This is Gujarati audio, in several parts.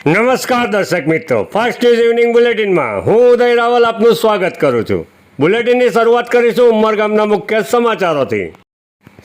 નમસ્કાર દર્શક મિત્રો. ફાસ્ટ ન્યૂઝ ઇવનિંગ બુલેટિનમાં હું ઉદય રાવલ આપનું સ્વાગત કરું છું. બુલેટિનની શરૂઆત કરીશું ઉમરગામના મુખ્ય સમાચારોથી.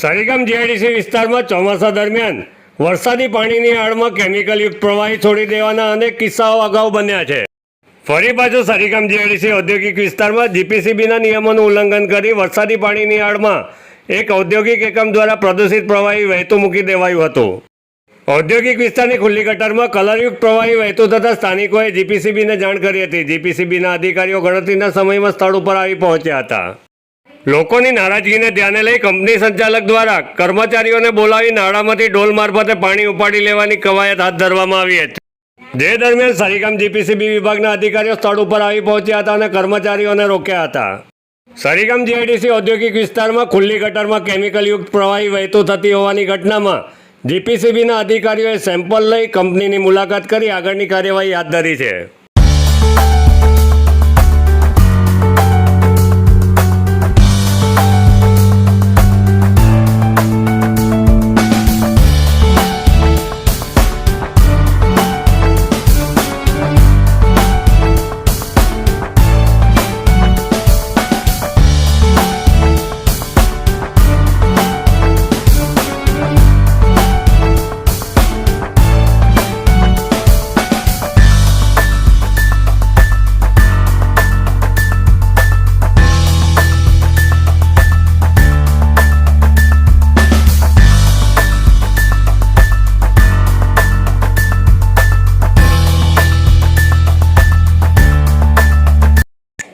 સરીગામ જીઆઈડીસી વિસ્તારમાં ચોમાસા દરમિયાન વરસાદી પાણીની આડમાં કેમિકલયુક્ત પ્રવાહી છોડી દેવાના અનેક કિસ્સાઓ અગાઉ બન્યા છે. ફરી પાછું સરીગામ જીઆઈડીસી ઔદ્યોગિક વિસ્તારમાં જીપીસીબીના નિયમોનું ઉલ્લંઘન કરી વરસાદી પાણીની આડમાં એક ઔદ્યોગિક એકમ દ્વારા પ્રદૂષિત પ્રવાહી વહેતું મૂકી દેવાયું હતું. ઔદ્યોગિક વિસ્તારની ખુલ્લી ગટરમાં કલરયુક્ત પ્રવાહી વહેતું થતાં સ્થાનિકોએ જીપીસીબીને જાણ કરી હતી. જીપીસીબીના અધિકારીઓ ગણતરીના સમયમાં સ્થળ ઉપર આવી પહોંચ્યા હતા. લોકોની નારાજગીને ધ્યાને લઈ કંપની સંચાલક દ્વારા કર્મચારીઓને બોલાવી નાળામાંથી ડોલ મારફતે પાણી ઉપાડી લેવાની કવાયત હાથ ધરવામાં આવી હતી. જે દરમિયાન સરીગામ જીપીસીબી વિભાગના અધિકારીઓ સ્થળ ઉપર આવી પહોંચ્યા હતા અને કર્મચારીઓને રોક્યા હતા. સરીગામ જીઆઈડીસી ઔદ્યોગિક વિસ્તારમાં ખુલ્લી ગટરમાં કેમિકલયુક્ત પ્રવાહી વહેતું થતી હોવાની ઘટનામાં જીપીસીબીના અધિકારીઓએ સેમ્પલ લઈ કંપનીની મુલાકાત કરી આગળની કાર્યવાહી હાથ ધરી છે.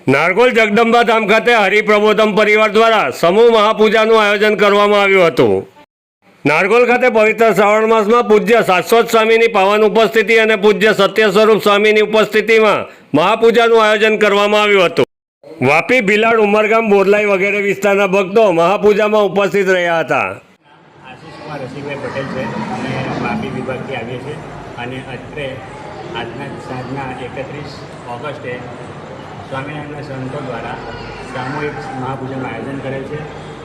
નારગોલ જગદંબા ધામ ખાતે હરિપ્રબોધમ પરિવાર દ્વારા સમૂહ મહાપૂજાનું આયોજન કરવામાં આવ્યું હતું. નારગોલ ખાતે પવિત્ર શ્રાવણ માસમાં પૂજ્ય શાશ્વત સ્વામીની પાવન ઉપસ્થિતિ અને પૂજ્ય સત્ય સ્વરૂપ સ્વામીની ઉપસ્થિતિમાં મહાપૂજાનું આયોજન કરવામાં આવ્યું હતું. વાપી, ભીલાડ, ઉમરગામ, બોરલાઈ વગેરે વિસ્તારના ભક્તો મહાપૂજામાં ઉપસ્થિત રહ્યા હતા. અને વાપી આજના સાંજના એકત્રીસ ઓગસ્ટે સ્વામિનારાયણના સંતો દ્વારા સામૂહિક મહાપૂજાનું આયોજન કરેલ છે,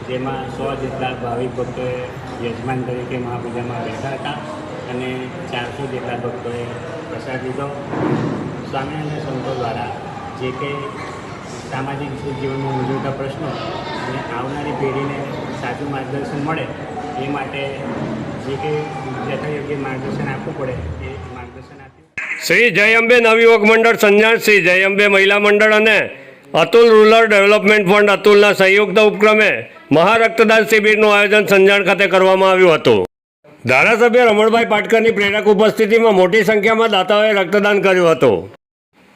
જેમાં સો જેટલા ભાવિક ભક્તોએ યજમાન તરીકે મહાપૂજામાં બેઠા હતા અને ચારસો જેટલા ભક્તોએ પ્રસાદ લીધો. સ્વામિનારાયણના સંતો દ્વારા જે કંઈ સામાજિક જીવનમાં મૂંઝવતા પ્રશ્નો અને આવનારી પેઢીને સાચું માર્ગદર્શન મળે એ માટે જે કંઈ યથાયોગ્ય માર્ગદર્શન આપવું પડે એ માર્ગદર્શન આપ્યું શ્રી જય અંબે નવયુવક મંડળ સંજાણ શ્રી જય અંબે મહિલા મંડળ અને અતુલ રૂરલ ડેવલપમેન્ટ ફંડ અતુલના સંયુક્ત ઉપક્રમે મહારક્તદાન શિબિરનું આયોજન સંજાણ ખાતે કરવામાં આવ્યું હતું. ધારાસભ્ય રમણભાઈ પાટકરની પ્રેરક ઉપસ્થિતિમાં મોટી સંખ્યામાં દાતાઓએ રક્તદાન કર્યું હતું.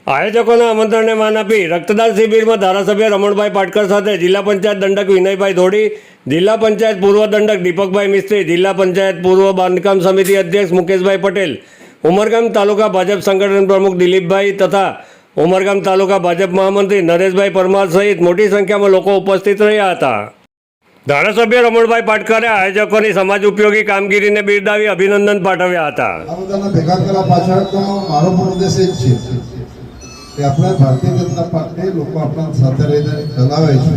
આયોજકોના આમંત્રણને માન આપી રક્તદાન શિબિરમાં ધારાસભ્ય રમણભાઈ પાટકર સાથે જિલ્લા પંચાયત દંડક વિનયભાઈ ધોડી, જિલ્લા પંચાયત પૂર્વ દંડક દીપકભાઈ મિસ્ત્રી, જિલ્લા પંચાયત પૂર્વ બાંધકામ સમિતિ અધ્યક્ષ મુકેશભાઈ પટેલ ઉમરગામ તાલુકા ભાજપ સંગઠન પ્રમુખ દિલીપભાઈ તથા ઉમરગામ તાલુકા ભાજપ મહામંત્રી નરેશભાઈ પરમાર સહિત મોટી સંખ્યામાં લોકો ઉપસ્થિત રહ્યા હતા. ધારાસભ્ય રમણભાઈ પાટકરે આયોજકોની સમાજ ઉપયોગી કામગીરીને બિરદાવી અભિનંદન પાઠવ્યા હતા. કે આપણે ભારતીય જનતા પાર્ટી લોકો આપણા સાથે રહીને ચલાવે છે.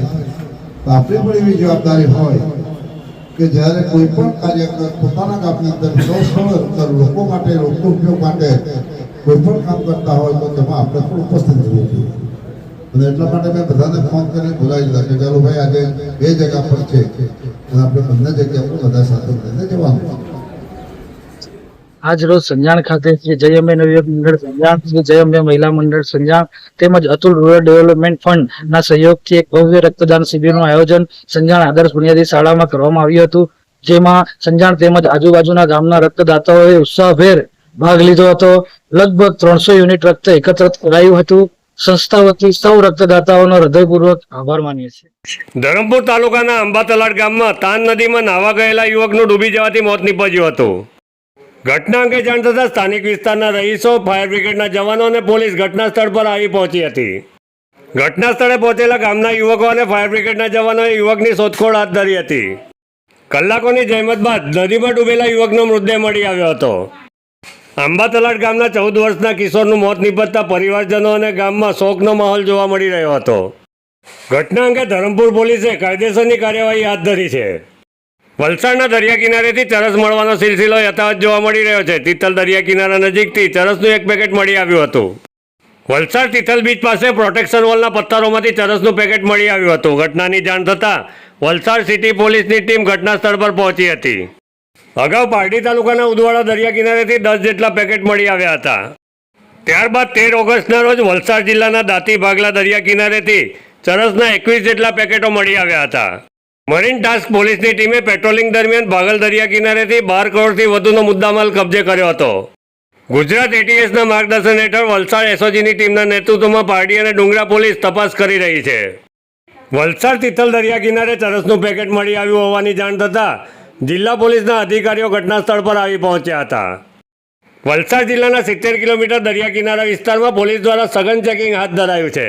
તો આપણી પણ એવી જવાબદારી હોય. કે જ્યારે કોઈ પણ કાર્ય કર- પોતાના ગામની અંદર હોય લોકો માટે લોકો ઉપયોગ માટે કોઈ પણ કામ કરતા હોય તો તેમાં આપણે પણ ઉપસ્થિત રહેવું જોઈએ અને એટલા માટે મેં બધાને ફોન કરીને બોલાવી દીધા કે ચાલો ભાઈ આજે બે જગ્યા પર છે. અને આપણે બંને જગ્યા પર બધા સાથે જવાનું આજ રોજ સંજાણ ખાતે જય અંબે નવયુવક મંડળ સંજાણ જય અંબે મહિલા મંડળ સંજાણ તેમજ અતુલ રૂરલ ડેવલપમેન્ટ ફંડ ના સહયોગથી એક ભવ્ય રક્તદાન શિબિરનું આયોજન સંજાણ આદર્શ બુનિયાદી શાળામાં કરવામાં આવ્યું હતું. જેમાં સંજાણ તેમજ આજુબાજુના ગામના રક્તદાતાઓએ ઉત્સાહભેર ભાગ લીધો હતો. લગભગ ત્રણસો યુનિટ રક્ત એકત્ર કરાયું હતું. સંસ્થા વતી સૌ રક્તદાતાઓનો હૃદયપૂર્વક આભાર માનીએ છીએ. ધરમપુર તાલુકાના અંબાતલાડ ગામમાં તાન નદીમાં નાવા ગયેલા યુવકનું ડૂબી જવાથી મોત નીપજ્યું હતું. ઘટના અંગે જાણ થતાં સ્થાનિક વિસ્તારના રહીશો, ફાયર બ્રિગેડના જવાનો અને પોલીસ ઘટના સ્થળ પર આવી પહોંચી હતી. ઘટના સ્થળે પહોંચેલા ગામના યુવકો અને ફાયર બ્રિગેડના જવાનોએ યુવકની શોધખોળ હાથ ધરી હતી. કલાકોની જહેમત બાદ નદીમાં ડૂબેલા યુવકનો મૃતદેહ મળી આવ્યો હતો. આંબા તલાટ ગામના ચૌદ વર્ષના કિશોરનું મોત નીપજતા પરિવારજનો અને ગામમાં શોકનો માહોલ જોવા મળી રહ્યો હતો. ઘટના અંગે ધરમપુર પોલીસે કાયદેસરની કાર્યવાહી હાથ ધરી છે. વલસાડના દરિયા કિનારેથી ચરસ મળવાનો સિલસિલો યથાવત જોવા મળી રહ્યો છે. તિથલ દરિયા કિનારા નજીકથી ચરસનું એક પેકેટ મળી આવ્યું હતું. વલસાડ તિથલ બીચ પાસે પ્રોટેક્શન વોલના પથ્થરોમાંથી ચરસનું પેકેટ મળી આવ્યું હતું. ઘટનાની જાણ થતાં વલસાડ સિટી પોલીસની ટીમ ઘટના સ્થળ પર પહોંચી હતી. અગાઉ પારડી તાલુકાના ઉદવાડા દરિયા કિનારેથી દસ જેટલા પેકેટ મળી આવ્યા હતા. ત્યારબાદ તેર ઓગસ્ટના રોજ વલસાડ જિલ્લાના દાંતી ભાગલા દરિયા કિનારેથી ચરસના એકવીસ જેટલા પેકેટો મળી આવ્યા હતા. મરીન ટાસ્ક પોલીસની ટીમે પેટ્રોલિંગ દરમિયાન ભાગલ દરિયા કિનારેથી બાર કરોડથી વધુનો મુદ્દામાલ કબજે કર્યો હતો. ગુજરાત એટીએસના માર્ગદર્શન હેઠળ વલસાડ એસઓજીની ટીમના નેતૃત્વમાં પારડી અને ડુંગરા પોલીસ તપાસ કરી રહી છે. વલસાડ તિથલ દરિયા કિનારે ચરસનું પેકેટ મળી આવ્યું હોવાની જાણ થતાં જિલ્લા પોલીસના અધિકારીઓ ઘટના સ્થળ પર આવી પહોંચ્યા હતા. વલસાડ જિલ્લાના સિત્તેર કિલોમીટર દરિયા કિનારા વિસ્તારમાં પોલીસ દ્વારા સઘન ચેકિંગ હાથ ધરાયું છે.